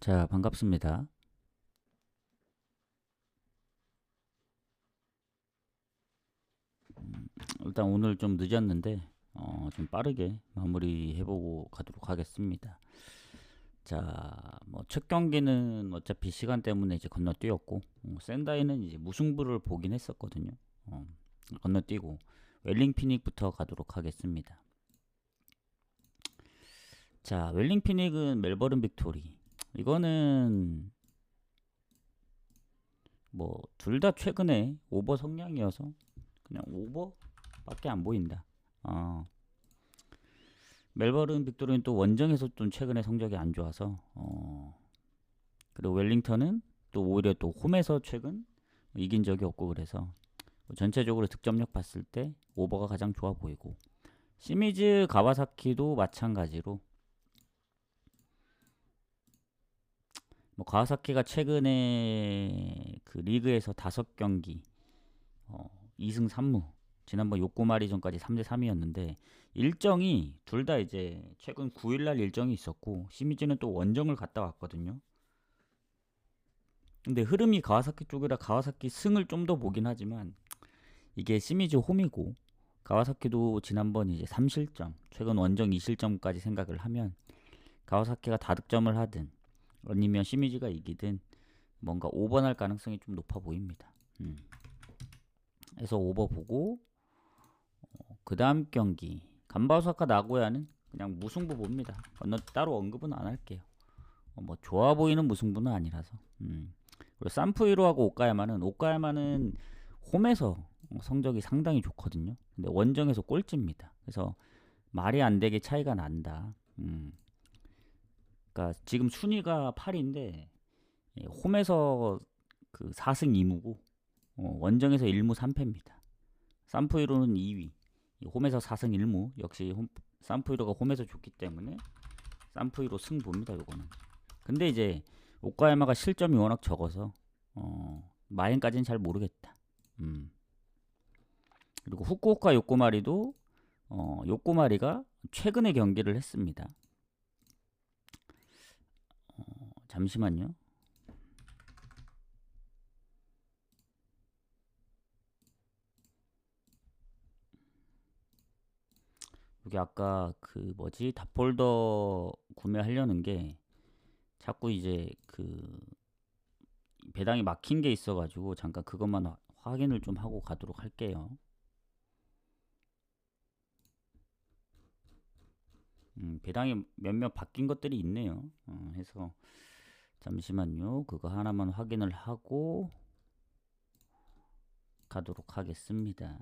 자, 반갑습니다. 음, 일단 오늘 좀 늦었는데 어, 좀 빠르게 마무리해보고 가도록 하겠습니다. 자, 뭐 첫 경기는 어차피 시간 때문에 이제 건너뛰었고 어, 샌다이는 이제 무승부를 보긴 했었거든요. 어, 건너뛰고 웰링 피닉부터 가도록 하겠습니다. 자, 웰링 피닉은 멜버른 빅토리. 이거는 뭐 둘 다 최근에 오버 성량이어서 그냥 오버밖에 안 보인다. 어. 멜버른 빅토리는 또 원정에서 좀 최근에 성적이 안 좋아서 어. 그리고 웰링턴은 또 오히려 또 홈에서 최근 이긴 적이 없고 그래서 뭐 전체적으로 득점력 봤을 때 오버가 가장 좋아 보이고 시미즈 가와사키도 마찬가지로 뭐 가와사키가 최근에 그 리그에서 다섯 경기 어, 2승 3무 지난번 요코마리 전까지 3대 3이었는데 일정이 둘 다 이제 최근 9일 날 일정이 있었고 시미즈는 또 원정을 갔다 왔거든요. 근데 흐름이 가와사키 쪽이라 가와사키 승을 좀 더 보긴 하지만 이게 시미즈 홈이고 가와사키도 지난번 이제 3실점 최근 원정 2실점까지 생각을 하면 가와사키가 다득점을 하든 아니면 시미즈가 이기든 뭔가 오버날 가능성이 좀 높아 보입니다. 음. 그래서 오버 보고 어, 그 다음 경기 간바오사카 나고야는 그냥 무승부 봅니다. 건너 따로 언급은 안 할게요. 어, 뭐 좋아 보이는 무승부는 아니라서. 음. 그리고 산프이로하고 오카야마는 오카야마는 홈에서 성적이 상당히 좋거든요. 근데 원정에서 꼴찌입니다. 그래서 말이 안 되게 차이가 난다. 음. 그러니까 지금 순위가 8인데 예, 홈에서 그 4승 2무고 어, 원정에서 1무 3패입니다. 산프이로는 2위. 홈에서 4승 1무. 역시 홈, 산프이로가 홈에서 좋기 때문에 산프이로 승 봅니다. 요거는. 근데 이제 오카야마가 실점이 워낙 적어서 어, 마행까지는 잘 모르겠다. 음. 그리고 후쿠오카 요코마리도 어, 요코마리가 최근에 경기를 했습니다. 어, 잠시만요. 여기 아까 그 뭐지 답폴더 구매하려는 게 자꾸 이제 그 배당이 막힌 게 있어가지고 잠깐 그것만 화- 확인을 좀 하고 가도록 할게요. 음, 배당이 몇몇 바뀐 것들이 있네요. 어, 해서 잠시만요. 그거 하나만 확인을 하고 가도록 하겠습니다.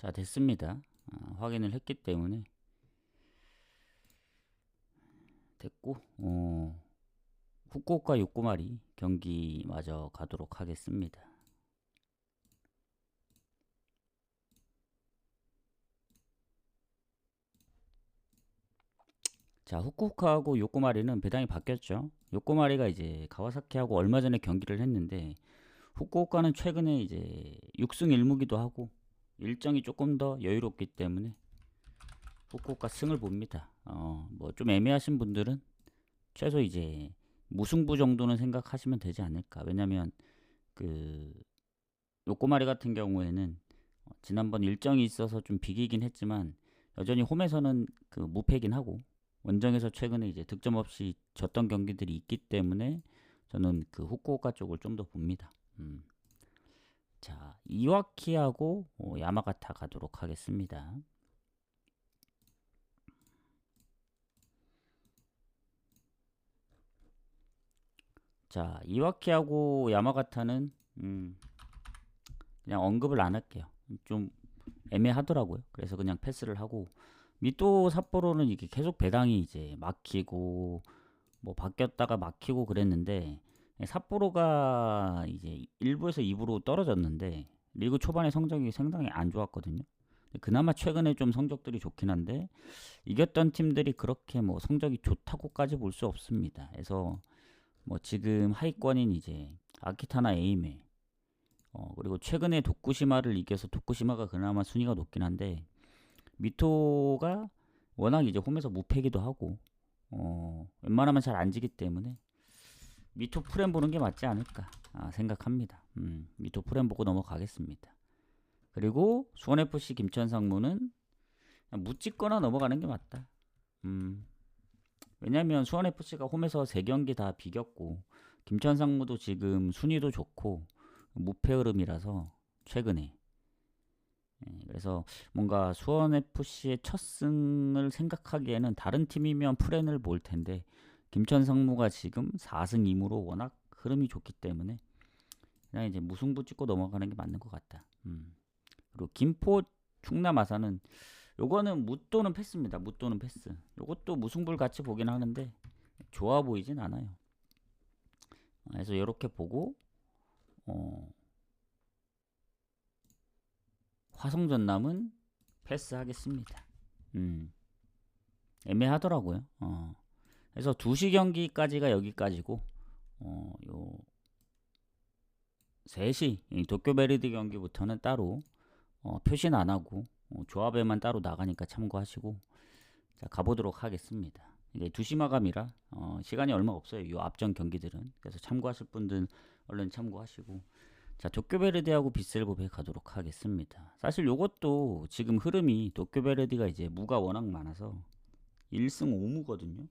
자, 됐습니다. 아, 확인을 했기 때문에 됐고, 어, 후쿠오카 요코마리 경기 마저 가도록 하겠습니다. 자, 후쿠오카하고 요코마리는 배당이 바뀌었죠. 요코마리가 이제 가와사키하고 얼마 전에 경기를 했는데 후쿠오카는 최근에 이제 6승 1무기도 하고 일정이 조금 더 여유롭기 때문에 후쿠오카 승을 봅니다. 어, 뭐 좀 애매하신 분들은 최소 이제 무승부 정도는 생각하시면 되지 않을까. 왜냐면 그 요코마리 같은 경우에는 어, 지난번 일정이 있어서 좀 비기긴 했지만 여전히 홈에서는 그 무패긴 하고 원정에서 최근에 이제 득점 없이 졌던 경기들이 있기 때문에 저는 그 후쿠오카 쪽을 좀 더 봅니다. 음. 자, 이와키하고 어, 야마가타 가도록 하겠습니다. 자, 이와키하고 야마가타는 음, 그냥 언급을 안 할게요. 좀 애매하더라고요. 그래서 그냥 패스를 하고 미또 삿포로는 이게 계속 배당이 이제 막히고 뭐 바뀌었다가 막히고 그랬는데 삿포로가 이제 1부에서 2부로 떨어졌는데 리그 초반에 성적이 상당히 안 좋았거든요. 그나마 최근에 좀 성적들이 좋긴 한데 이겼던 팀들이 그렇게 뭐 성적이 좋다고까지 볼 수 없습니다. 그래서 뭐 지금 하위권인 이제 아키타나 에이메 어 그리고 최근에 도쿠시마를 이겨서 도쿠시마가 그나마 순위가 높긴 한데 미토가 워낙 이제 홈에서 무패기도 하고 어 웬만하면 잘 안 지기 때문에 미토 프렘 보는 게 맞지 않을까 아, 생각합니다. 음, 미토 프렘 보고 넘어가겠습니다. 그리고 수원FC 김천 상무는 묻찍거나 넘어가는 게 맞다. 음, 왜냐면 수원FC가 홈에서 3경기 다 비겼고 김천 상무도 지금 순위도 좋고 무패 흐름이라서 최근에 예, 그래서 뭔가 수원FC의 첫 승을 생각하기에는 다른 팀이면 프렌을 볼 텐데 김천 상무가 지금 4승 2무로 워낙 흐름이 좋기 때문에 그냥 이제 무승부 찍고 넘어가는 게 맞는 것 같다. 음. 그리고 김포 충남 아산은 요거는 무 또는 패스입니다. 무 또는 패스. 요것도 무승부를 같이 보긴 하는데 좋아 보이진 않아요. 그래서 이렇게 보고 어 화성 전남은 패스하겠습니다. 음. 애매하더라고요. 어. 그래서 2시 경기까지가 여기까지고 어, 요 3시 도쿄 베르디 경기부터는 따로 어, 표시는 안 하고 어, 조합에만 따로 나가니까 참고하시고 자 가보도록 하겠습니다. 이게 2시 마감이라 어, 시간이 얼마 없어요. 이 앞전 경기들은 그래서 참고하실 분들 얼른 참고하시고 자 도쿄베르디하고 비셀고베 가도록 하겠습니다. 사실 요것도 지금 흐름이 도쿄베르디가 이제 무가 워낙 많아서 1승 5무거든요.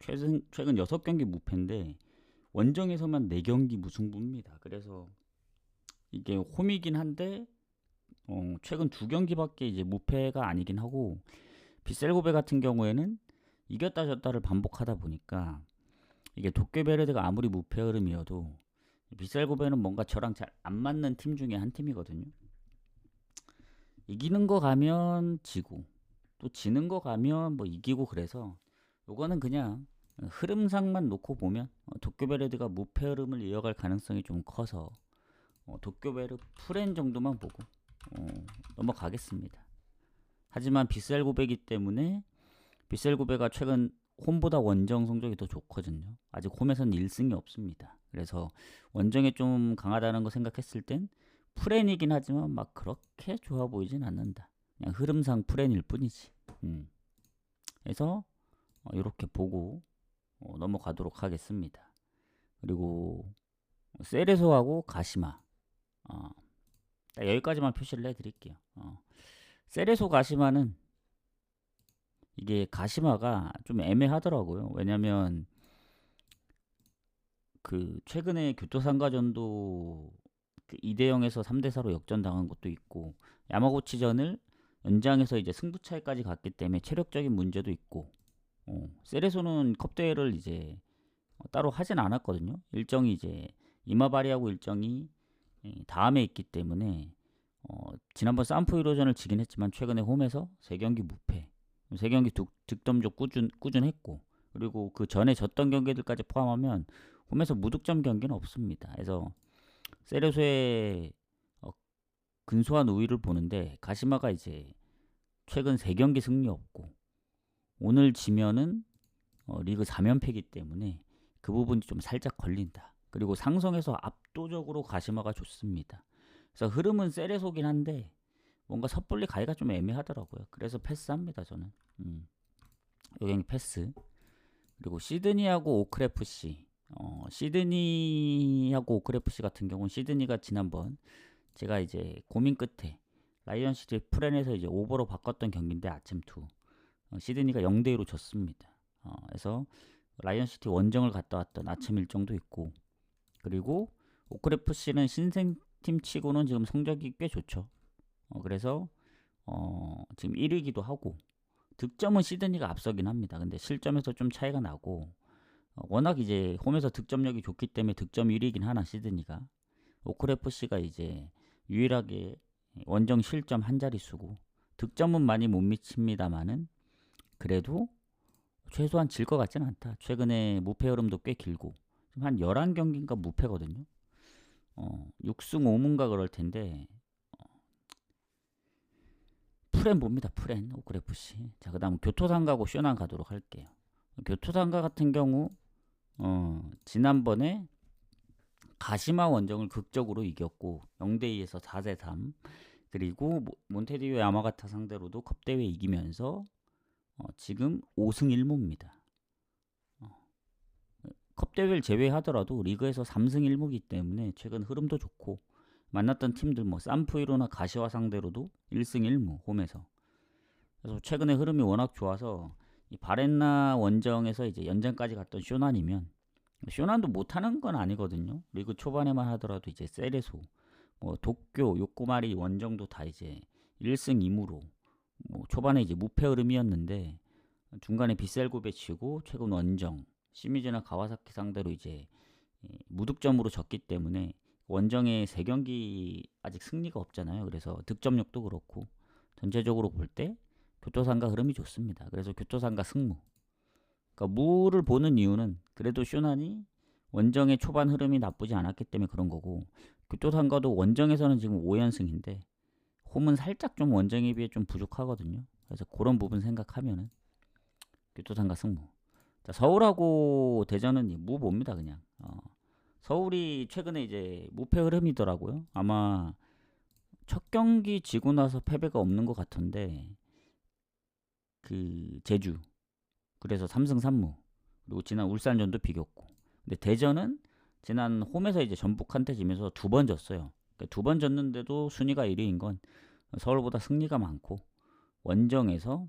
최근 최근 6경기 무패인데 원정에서만 4경기 무승부입니다. 그래서 이게 홈이긴 한데 어, 최근 두 경기밖에 이제 무패가 아니긴 하고 비셀고베 같은 경우에는 이겼다 졌다를 반복하다 보니까 이게 도쿄베르드가 아무리 무패 흐름이어도 비셀고베는 뭔가 저랑 잘 안 맞는 팀 중에 한 팀이거든요. 이기는 거 가면 지고 또 지는 거 가면 뭐 이기고 그래서 요거는 그냥 흐름상만 놓고 보면 어, 도쿄베르드가 무패 흐름을 이어갈 가능성이 좀 커서 어, 도쿄베르 프렌 정도만 보고 어, 넘어가겠습니다. 하지만 비셀고베기 때문에 비셀고베가 최근 홈보다 원정 성적이 더 좋거든요. 아직 홈에서는 1승이 없습니다. 그래서 원정에 좀 강하다는 거 생각했을 땐 프렌이긴 하지만 막 그렇게 좋아 보이진 않는다. 그냥 흐름상 프렌일 뿐이지. 음. 그래서 어, 이렇게 보고 어, 넘어가도록 하겠습니다. 그리고 세레소하고 가시마 어, 여기까지만 표시를 해드릴게요. 어. 세레소 가시마는 이게 가시마가 좀 애매하더라고요. 왜냐면 그 최근에 교토상가전도 그 2대 0에서 3대 4로 역전당한 것도 있고 야마고치전을 연장해서 이제 승부 차이까지 갔기 때문에 체력적인 문제도 있고 어, 세레소는 컵대회를 이제 어, 따로 하진 않았거든요. 일정이 이제 이마바리하고 일정이 다음에 있기 때문에 어, 지난번 산프이로전을 지긴 했지만 최근에 홈에서 3경기 무패 3경기 득점적 꾸준, 꾸준했고 그리고 그 전에 졌던 경기들까지 포함하면 홈에서 무득점 경기는 없습니다. 그래서 세레소의 어, 근소한 우위를 보는데 가시마가 이제 최근 3경기 승리 없고 오늘 지면은 어, 리그 4연패기 때문에 그 부분이 좀 살짝 걸린다. 그리고 상성에서 압도적으로 가시마가 좋습니다. 그래서 흐름은 세레소긴 한데 뭔가 섣불리 가기가 좀 애매하더라고요. 그래서 패스합니다 저는. 음. 여기 패스. 그리고 시드니하고 오크래프시. 어, 시드니하고 오크래프시 같은 경우는 시드니가 지난번 제가 이제 고민 끝에 라이언 시티 프렌에서 이제 오버로 바꿨던 경기인데 아침 투 어, 시드니가 0대 2로 졌습니다. 어, 그래서 라이언 시티 원정을 갔다 왔던 아침 일정도 있고 그리고 오크레프 씨는 신생팀 치고는 지금 성적이 꽤 좋죠. 어, 그래서 어, 지금 1위기도 하고 득점은 시드니가 앞서긴 합니다. 근데 실점에서 좀 차이가 나고 어, 워낙 이제 홈에서 득점력이 좋기 때문에 득점 1위긴 하나 시드니가 오크레프 씨가 이제 유일하게 원정 실점 한 자릿수고 득점은 많이 못 미칩니다만은 그래도 최소한 질 것 같지는 않다. 최근에 무패 흐름도 꽤 길고 지금 한 11경기인가 무패거든요. 어, 6승 5무인가 그럴 텐데 어, 프렌 봅니다. 프렌 오크레프씨. 자, 그다음 교토상가고 쇼난 가도록 할게요. 교토상가 같은 경우 어, 지난번에 가시마 원정을 극적으로 이겼고 0대 2에서 4대 3 그리고 몬테디오 야마가타 상대로도 컵 대회 이기면서 어, 지금 5승 1무입니다. 어, 컵 대회를 제외하더라도 리그에서 3승 1무기 때문에 최근 흐름도 좋고 만났던 팀들 뭐 산프이로나 가시와 상대로도 1승 1무 홈에서 그래서 최근에 흐름이 워낙 좋아서 이 바렌나 원정에서 이제 연장까지 갔던 쇼난이면 쇼난도 못하는 건 아니거든요. 리그 초반에만 하더라도 이제 세레소, 뭐 도쿄, 요코마리 원정도 다 이제 1승 2무로 뭐 초반에 이제 무패 흐름이었는데 중간에 비셀고 배 치고 최근 원정 시미즈나 가와사키 상대로 이제 무득점으로 졌기 때문에 원정에 세 경기 아직 승리가 없잖아요. 그래서 득점력도 그렇고 전체적으로 볼 때 교토상가 흐름이 좋습니다. 그래서 교토상가 승무. 그러니까 무를 보는 이유는 그래도 쇼난이 원정의 초반 흐름이 나쁘지 않았기 때문에 그런 거고 교토상가도 원정에서는 지금 5연승인데 홈은 살짝 좀 원정에 비해 좀 부족하거든요. 그래서 그런 부분 생각하면은 교토상가 승무. 자, 서울하고 대전은 무 봅니다 그냥. 어. 서울이 최근에 이제 무패 흐름이더라고요. 아마 첫 경기 지고 나서 패배가 없는 것 같은데 그 제주 그래서 3승 3무 그리고 지난 울산전도 비겼고 근데 대전은 지난 홈에서 이제 전북한테 지면서 두 번 졌어요. 그러니까 두번 졌는데도 순위가 1위인 건 서울보다 승리가 많고 원정에서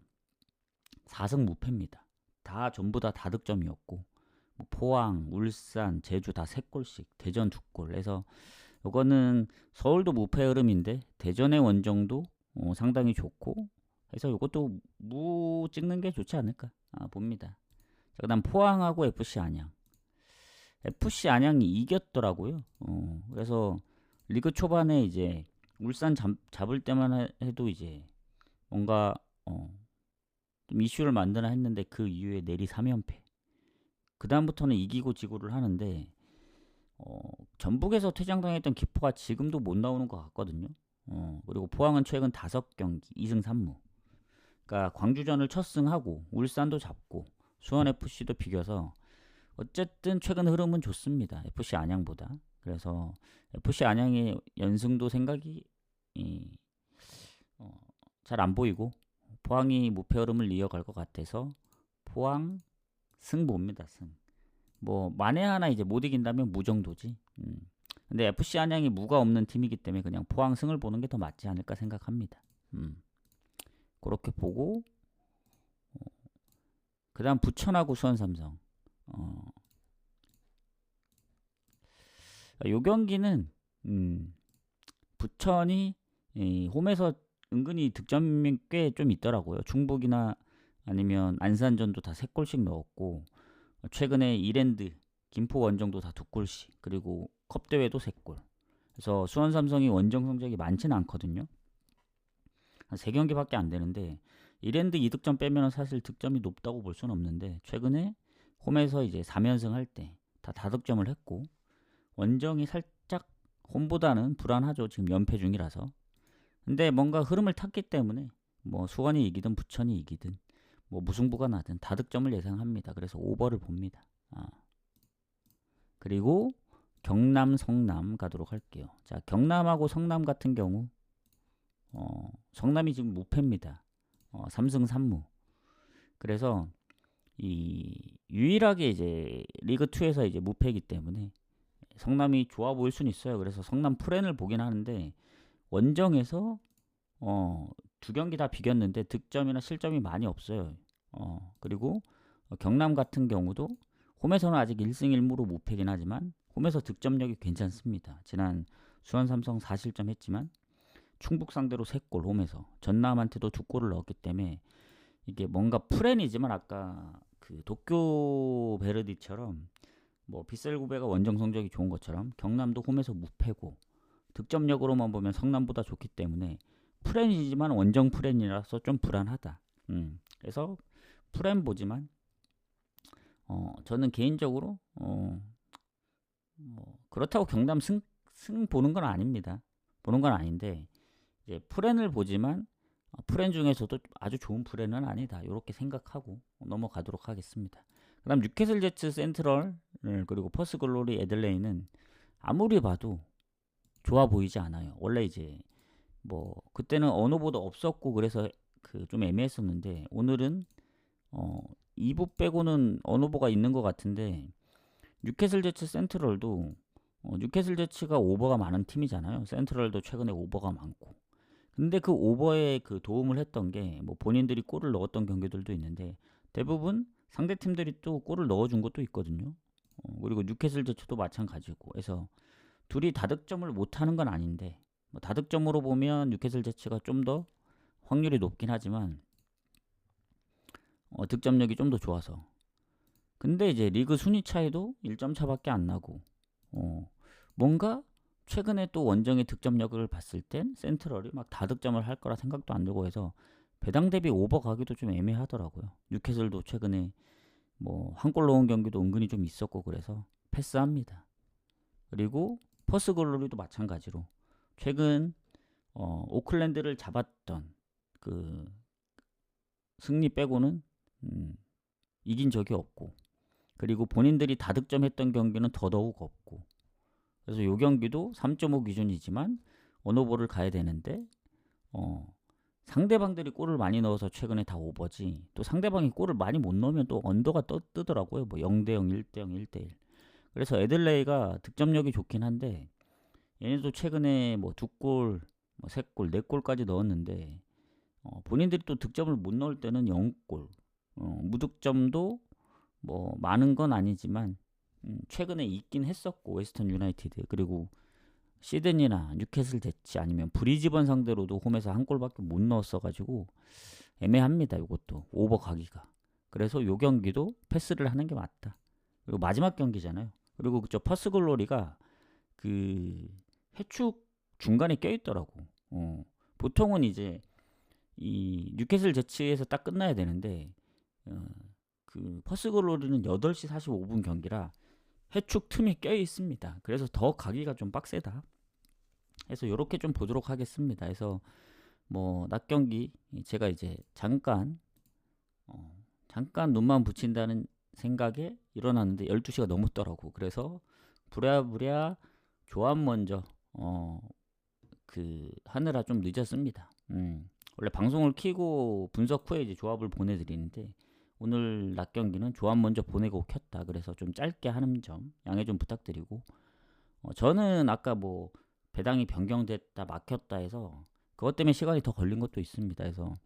4승 무패입니다. 다 전부 다 다득점이었고 뭐 포항, 울산, 제주 다 3골씩, 대전 2골. 해서 이거는 서울도 무패 흐름인데 대전의 원정도 어, 상당히 좋고 해서 이것도 무 찍는 게 좋지 않을까 아, 봅니다. 자, 그다음 포항하고 FC 안양. FC 안양이 이겼더라고요. 어, 그래서 리그 초반에 이제 울산 잡, 잡을 때만 해도 이제 뭔가 어, 좀 이슈를 만드나 했는데 그 이후에 내리 3연패. 그 다음부터는 이기고 지고를 하는데 어, 전북에서 퇴장당했던 기포가 지금도 못 나오는 것 같거든요. 어, 그리고 포항은 최근 5경기 2승 3무. 그러니까 광주전을 첫 승하고 울산도 잡고 수원 FC도 비겨서 어쨌든 최근 흐름은 좋습니다. FC 안양보다. 그래서 FC 안양의 연승도 생각이 어, 잘 안 보이고 포항이 무패 흐름을 이어갈 것 같아서 포항 승보입니다. 승. 뭐 만에 하나 이제 못 이긴다면 무 정도지. 음. 근데 FC 안양이 무가 없는 팀이기 때문에 그냥 포항 승을 보는 게 더 맞지 않을까 생각합니다. 음. 그렇게 보고 어, 그다음 부천하고 수원 삼성. 어, 요 경기는 음, 부천이 이 홈에서 은근히 득점이 꽤 좀 있더라고요. 충북이나 아니면 안산전도 다 3골씩 넣었고 최근에 이랜드, 김포 원정도 다 2골씩 그리고 컵대회도 3골. 그래서 수원 삼성이 원정 성적이 많지는 않거든요. 한 3경기밖에 안 되는데 이랜드 2득점 빼면 사실 득점이 높다고 볼 수는 없는데 최근에 홈에서 이제 3연승 할 때 다 다득점을 했고 원정이 살짝 홈보다는 불안하죠. 지금 연패 중이라서. 근데 뭔가 흐름을 탔기 때문에 뭐 수원이 이기든 부천이 이기든 뭐 무승부가 나든 다득점을 예상합니다. 그래서 오버를 봅니다. 아. 그리고 경남 성남 가도록 할게요. 자 경남하고 성남 같은 경우 어, 성남이 지금 무패입니다. 어, 3승 3무. 그래서 이 유일하게 이제 리그 2에서 이제 무패이기 때문에 성남이 좋아 보일 수는 있어요. 그래서 성남 프렌을 보긴 하는데 원정에서 어, 두 경기 다 비겼는데 득점이나 실점이 많이 없어요. 어, 그리고 어, 경남 같은 경우도 홈에서는 아직 1승 1무로 무패긴 하지만 홈에서 득점력이 괜찮습니다. 지난 수원 삼성 4실점 했지만 충북 상대로 3골 홈에서 전남한테도 두 골을 넣었기 때문에 이게 뭔가 프렌이지만 아까 그 도쿄 베르디처럼 뭐 빗셀구베가 원정 성적이 좋은 것처럼 경남도 홈에서 무패고 득점력으로만 보면 성남보다 좋기 때문에 프렌이지만 원정 프렌이라서 좀 불안하다. 음, 그래서 프렌 보지만 어, 저는 개인적으로 어, 뭐 그렇다고 경남 승, 승 보는 건 아닙니다. 보는 건 아닌데 이제 프렌을 보지만 어, 프렌 중에서도 아주 좋은 프렌은 아니다. 이렇게 생각하고 넘어가도록 하겠습니다. 그다음 뉴캐슬 제츠 센트럴 음, 그리고 퍼스 글로리 애들레이는 아무리 봐도 좋아 보이지 않아요. 원래 이제 뭐 그때는 언어보도 없었고 그래서 그 좀 애매했었는데 오늘은 어 2부 빼고는 언어보가 있는 것 같은데 뉴캐슬 제츠 센트럴도 어, 뉴캐슬 제츠가 오버가 많은 팀이잖아요. 센트럴도 최근에 오버가 많고 근데 그 오버에 그 도움을 했던 게 뭐 본인들이 골을 넣었던 경기들도 있는데 대부분 상대 팀들이 또 골을 넣어준 것도 있거든요. 어, 그리고 뉴캐슬 제츠도 마찬가지고 해서 둘이 다득점을 못하는 건 아닌데 뭐 다득점으로 보면 뉴캐슬 제츠가 좀 더 확률이 높긴 하지만 어, 득점력이 좀 더 좋아서 근데 이제 리그 순위 차이도 1점 차밖에 안 나고 어, 뭔가 최근에 또 원정의 득점력을 봤을 땐 센트럴이 막 다득점을 할 거라 생각도 안 들고 해서 배당 대비 오버 가기도 좀 애매하더라고요. 뉴캐슬도 최근에 뭐 한 골 넣은 경기도 은근히 좀 있었고 그래서 패스합니다. 그리고 퍼스 글로리도 마찬가지로 최근 어, 오클랜드를 잡았던 그 승리 빼고는 음, 이긴 적이 없고 그리고 본인들이 다득점했던 경기는 더더욱 없고 그래서 요 경기도 3.5 기준이지만 언어볼을 가야 되는데 어, 상대방들이 골을 많이 넣어서 최근에 다 오버지 또 상대방이 골을 많이 못 넣으면 또 언더가 떠, 뜨더라고요. 뭐 0대0 1대0 1대1 그래서 에들레이가 득점력이 좋긴 한데 얘네도 최근에 뭐 두 골, 뭐 세 골, 네 골까지 넣었는데 어, 본인들이 또 득점을 못 넣을 때는 0골, 어, 무득점도 뭐 많은 건 아니지만 음, 최근에 있긴 했었고 웨스턴 유나이티드. 그리고 시드니나 뉴캐슬 대치 아니면 브리즈번 상대로도 홈에서 한 골밖에 못 넣었어가지고 애매합니다. 이것도 오버 가기가. 그래서 요 경기도 패스를 하는 게 맞다. 그리고 마지막 경기잖아요. 그리고 그저 퍼스 글로리가 그 해축 중간에 껴있더라고. 어, 보통은 이제 이 뉴캐슬 제치에서 딱 끝나야 되는데 어, 그 퍼스 글로리는 8시 45분 경기라 해축 틈이 껴 있습니다. 그래서 더 가기가 좀 빡세다. 그래서 이렇게 좀 보도록 하겠습니다. 그래서 뭐 낮 경기 제가 이제 잠깐 어, 잠깐 눈만 붙인다는 생각에 일어났는데 12시가 넘었더라고. 그래서 부랴부랴 조합 먼저 어, 그 하느라 좀 늦었습니다. 음, 원래 방송을 키고 분석 후에 이제 조합을 보내드리는데 오늘 낮 경기는 조합 먼저 보내고 켰다. 그래서 좀 짧게 하는 점 양해 좀 부탁드리고 어, 저는 아까 뭐 배당이 변경됐다 막혔다 해서 그것 때문에 시간이 더 걸린 것도 있습니다. 그래서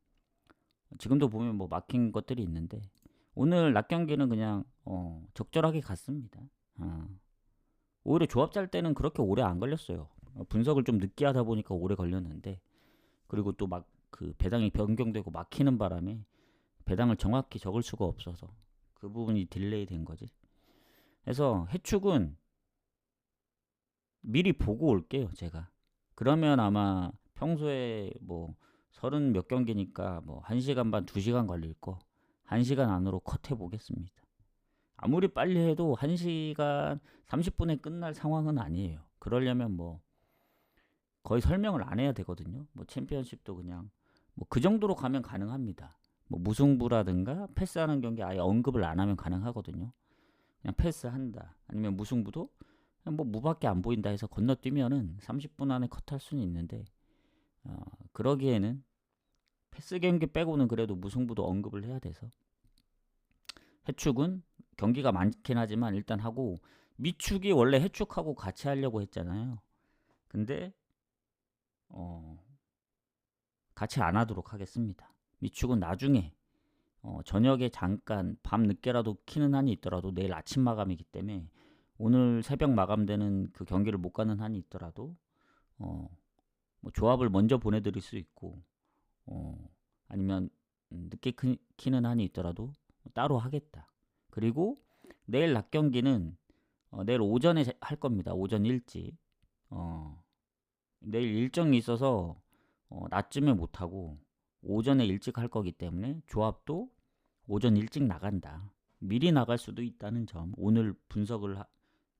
지금도 보면 뭐 막힌 것들이 있는데 오늘 낮 경기는 그냥 어, 적절하게 갔습니다. 어. 오히려 조합 짤 때는 그렇게 오래 안 걸렸어요. 어, 분석을 좀 늦게 하다 보니까 오래 걸렸는데 그리고 또 막 그 배당이 변경되고 막히는 바람에 배당을 정확히 적을 수가 없어서 그 부분이 딜레이 된 거지. 그래서 해축은 미리 보고 올게요, 제가. 그러면 아마 평소에 뭐 서른 몇 경기니까 뭐 1시간 반, 2시간 걸릴 거 1시간 안으로 컷해 보겠습니다. 아무리 빨리 해도 1시간 30분에 끝날 상황은 아니에요. 그러려면 뭐 거의 설명을 안 해야 되거든요. 뭐 챔피언십도 그냥 뭐 그 정도로 가면 가능합니다. 뭐 무승부라든가 패스하는 경기 아예 언급을 안 하면 가능하거든요. 그냥 패스한다. 아니면 무승부도 뭐 무밖에 안 보인다 해서 건너뛰면은 30분 안에 컷할 수는 있는데 어, 그러기에는 패스 경기 빼고는 그래도 무승부도 언급을 해야 돼서 해축은 경기가 많긴 하지만 일단 하고 미축이 원래 해축하고 같이 하려고 했잖아요. 근데 어 같이 안 하도록 하겠습니다. 미축은 나중에 어, 저녁에 잠깐 밤 늦게라도 키는 한이 있더라도 내일 아침 마감이기 때문에 오늘 새벽 마감되는 그 경기를 못 가는 한이 있더라도 어, 뭐 조합을 먼저 보내드릴 수 있고 어, 아니면 음, 늦게 키, 키는 한이 있더라도 따로 하겠다. 그리고 내일 낮 경기는 어, 내일 오전에 자- 할 겁니다. 오전 일찍. 어, 내일 일정이 있어서 어, 낮쯤에 못 하고 오전에 일찍 할 거기 때문에 조합도 오전 일찍 나간다. 미리 나갈 수도 있다는 점. 오늘 분석을 하-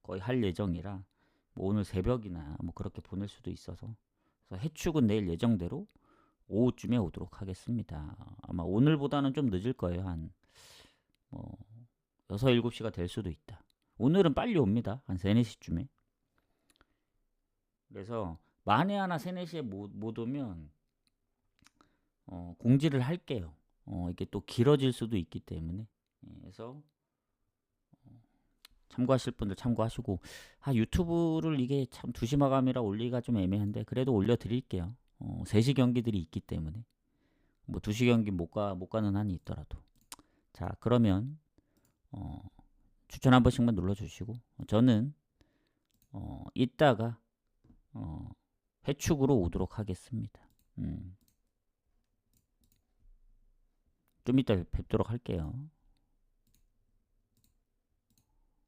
거의 할 예정이라 뭐 오늘 새벽이나 뭐 그렇게 보낼 수도 있어서 그래서 해축은 내일 예정대로 오후쯤에 오도록 하겠습니다. 아마 오늘보다는 좀 늦을 거예요. 한 뭐 6, 7시가 될 수도 있다. 오늘은 빨리 옵니다. 한 3, 4시쯤에. 그래서 만에 하나 3, 4시에 못, 못 오면 어, 공지를 할게요. 어, 이게 또 길어질 수도 있기 때문에. 예, 그래서 어, 참고하실 분들 참고하시고 아 유튜브를 이게 참 2시 마감이라 올리기가 좀 애매한데 그래도 올려드릴게요. 어, 3시 경기들이 있기 때문에 뭐 2시 경기 못, 가, 못 가는 한이 있더라도 자 그러면 어, 추천 한 번씩만 눌러주시고 저는 어, 이따가 어, 해축으로 오도록 하겠습니다. 음. 좀 이따 뵙도록 할게요.